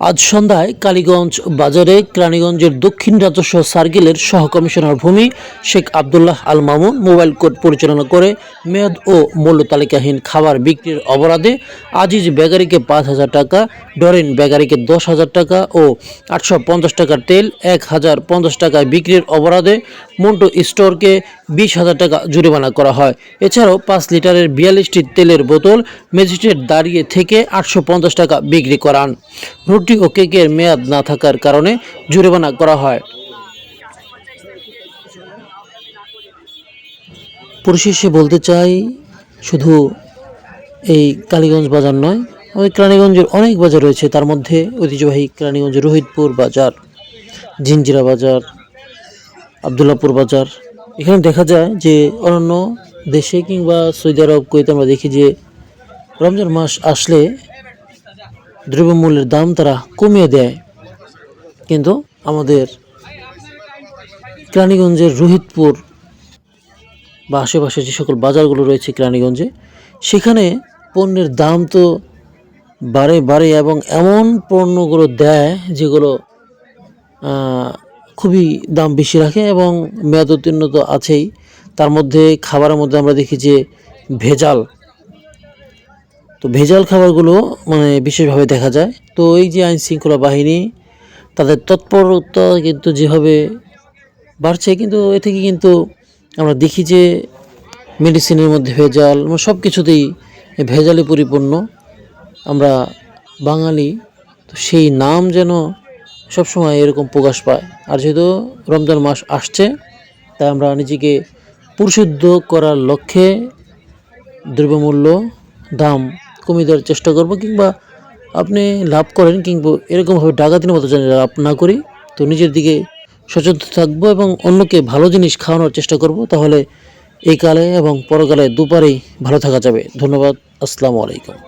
আজ সন্ধ্যায় কালীগঞ্জ বাজারে রানীগঞ্জের দক্ষিণ রাজস্ব সার্কেলের সহকমিশনার ভূমি শেখ আবদুল্লাহ আল মামুন মোবাইল কোর্ট পরিচালনা করে মেয়াদ ও মূল্য তালিকাহীন খাবার বিক্রির অপরাধে আজিজ বেগারিকে পাঁচ হাজার টাকা, ডরেন বেগারিকে দশ হাজার টাকা ও আটশো পঞ্চাশ টাকার তেল এক হাজার পঞ্চাশ টাকায় বিক্রির অপরাধে মন্টু স্টোরকে বিশ হাজার টাকা জরিমানা করা হয়। এছাড়াও পাঁচ লিটারের বিয়াল্লিশটি তেলের বোতল ম্যাজিস্ট্রেট দাঁড়িয়ে থেকে আটশো পঞ্চাশ টাকা বিক্রি করান। রুটি ও কেকের মেয়াদ না থাকার কারণে জরিমানা করা হয়। পরিশেষে বলতে চাই, শুধু এই কালীগঞ্জ বাজার নয় আমাদের কেরানীগঞ্জের অনেক বাজার রয়েছে, তার মধ্যে ঐতিহ্যবাহী কেরানীগঞ্জের রোহিতপুর বাজার জিঞ্জিরা বাজার, আবদুল্লাপুর বাজার এখানে দেখা যায় যে অন্যান্য দেশে কিংবা সৌদি আরব কুয়েতে আমরা দেখি যে রমজান মাস আসলে দ্রব্যমূল্যের দাম তারা কমিয়ে দেয়। কিন্তু আমাদের কেরানীগঞ্জের রোহিতপুর বা আশেপাশে যে সকল বাজারগুলো রয়েছে কেরানীগঞ্জে, সেখানে পণ্যের দাম তো বাড়ে বাড়ে এবং এমন পণ্যগুলো দেয় যেগুলো খুবই দাম বেশি রাখে এবং মেয়াদ উত্তীর্ণ তো আছেই। তার মধ্যে খাবারের মধ্যে আমরা দেখি যে ভেজাল। তো ভেজাল খাবারগুলো মানে বিশেষভাবে দেখা যায়। তো এই যে আইন শৃঙ্খলা বাহিনী, তাদের তৎপরতা কিন্তু যেভাবে বাড়ছে, কিন্তু এ থেকে কিন্তু আমরা দেখি যে মেডিসিনের মধ্যে ভেজাল সব কিছুতেই ভেজালে পরিপূর্ণ। আমরা বাঙালি, তো সেই নাম যেন সবসময় এরকম প্রকাশ পায়। আর যেহেতু রমজান মাস আসছে, তাই আমরা নিজেকে পরিশুদ্ধ করার লক্ষ্যে দ্রব্যমূল্য দাম কমিয়ে দেওয়ার চেষ্টা করব কিংবা আপনি লাভ করেন কিংবা এরকমভাবে ডাকাতির মতো যেন লাভ না করি, তো নিজের দিকে সচেতন থাকব এবং অন্যকে ভালো জিনিস খাওয়ানোর চেষ্টা করব, তাহলে এই কালে এবং পরকালে দুপারেই ভালো থাকা যাবে। ধন্যবাদ। আসসালামু আলাইকুম।